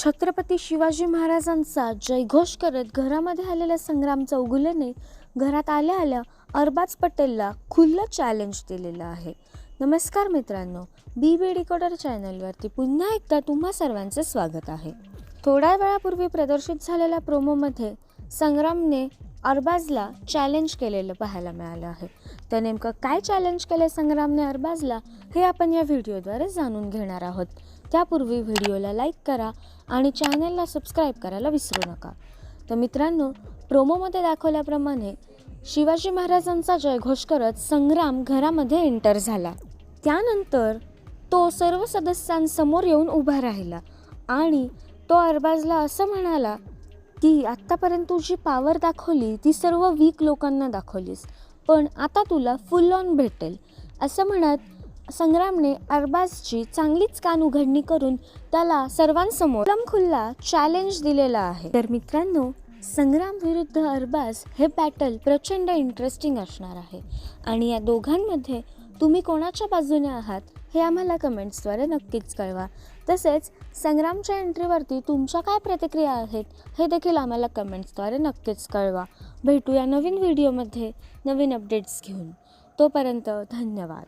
छत्रपती शिवाजी महाराजांचा जयघोष करत घरामध्ये आलेल्या संग्राम चौगुलेने घरात आल्या आल्या अरबाज पटेलला खुल्लं चॅलेंज दिलेलं आहे. नमस्कार मित्रांनो बी बी डिकोडर चॅनलवरती पुन्हा एकदा तुम्हा सर्वांचं स्वागत आहे. थोड्या वेळापूर्वी प्रदर्शित झालेल्या प्रोमोमध्ये संग्रामने अरबाजला चॅलेंज केलेलं पाहायला मिळालं आहे. तर नेमकं काय चॅलेंज केलं संग्रामने अरबाजला हे आपण या व्हिडिओद्वारे जाणून घेणार आहोत. त्यापूर्वी व्हिडिओला लाईक करा आणि चॅनलला सबस्क्राईब करायला विसरू नका. तर मित्रांनो प्रोमोमध्ये दाखवल्याप्रमाणे शिवाजी महाराजांचा जयघोष करत संग्राम घरामध्ये एंटर झाला. त्यानंतर तो सर्व सदस्यांसमोर येऊन उभा राहिला आणि तो अरबाजला असं म्हणाला की आत्तापर्यंत तू जी पावर दाखवली ती सर्व वीक लोकांना दाखवलीस. पण आता तुला फुल ऑन भेटेल. असं म्हणत संग्रामने अरबाजची चांगलीच कान उघडणी करून त्याला सर्वांसमोर खुल्ला चॅलेंज दिलेला आहे. तर मित्रांनो संग्राम विरुद्ध अरबाज हे बॅटल प्रचंड इंटरेस्टिंग असणार आहे. आणि या दोघांमध्ये तुम्ही कोणाच्या बाजूने आहात हे आम्हाला कमेंट्सद्वारे नक्कीच कळवा. तसेच संग्रामच्या एंट्रीवरती तुमच्या काय प्रतिक्रिया आहेत हे देखील आम्हाला कमेंट्सद्वारे नक्कीच कळवा. भेटूया नवीन व्हिडिओमध्ये नवीन अपडेट्स घेऊन. तोपर्यंत धन्यवाद.